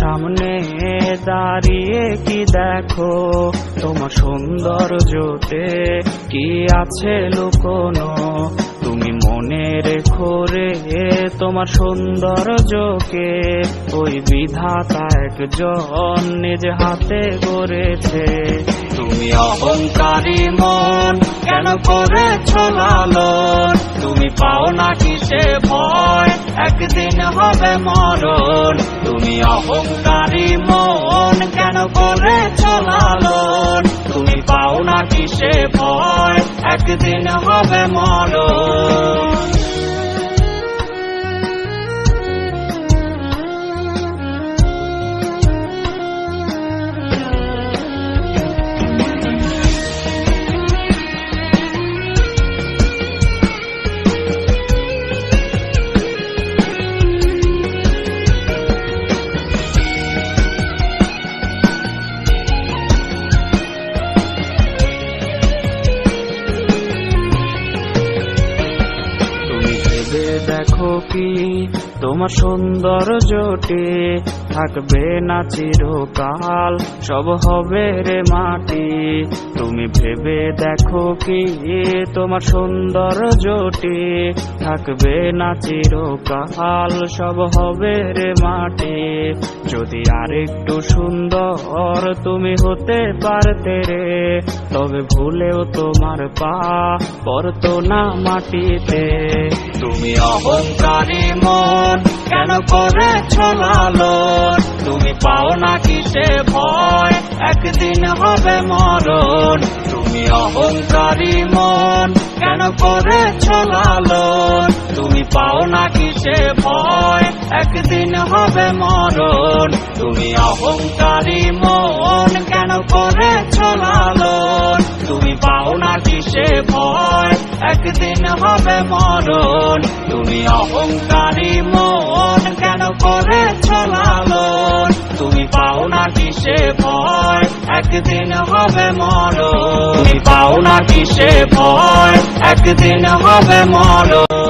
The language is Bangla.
সামনে দাঁড়িয়ে কি দেখো? তোমার সৌন্দর্যতে কি আছে লুকোনো? তুমি মনে রেখো রে, তোমার সৌন্দর্যকে। ওই বিধাতা একজন নিজ হাতে গড়েছে। তুমি অহংকারী মন, কেন করেছ লালন? তুমি পাও না কিসে ভয়? একদিন হবে মরণ, তুমি অহংকারী মন, কেন করে চলাল তুমি পাও না কিসে ভয়, একদিন হবে মরণ। that কি তোমার সৌন্দর্যটি থাকবে না চিরকাল, সব হবে রে মাটি। তুমি ভেবে দেখো কি তোমার সৌন্দর্যটি থাকবে না চিরকাল, সব হবে রে মাটি। যদি আরেকটু সুন্দর তুমি হতে পারতে রে, তবে ভুলেও তোমার পা পড়তো না মাটিতে। তুমি অহংকারী মন, কেন করেছ লালন তুমি পাও না কিসে ভয়? একদিন হবে মরণ। তুমি অহংকারী মন, কেন করেছ লালন তুমি পাও না কিসে ভয়? একদিন হবে মরণ। তুমি অহংকারী মন, কেন করেছ লালন তুমি পাও না কিসে ভয়? একদিন হবে মরণ। তুমি অহংকারী মন কেন করে লালন? তুমি পাও না কিসে ভয়? একদিন হবে মরণ। তুমি পাও না কিসে ভয়? একদিন হবে মরণ।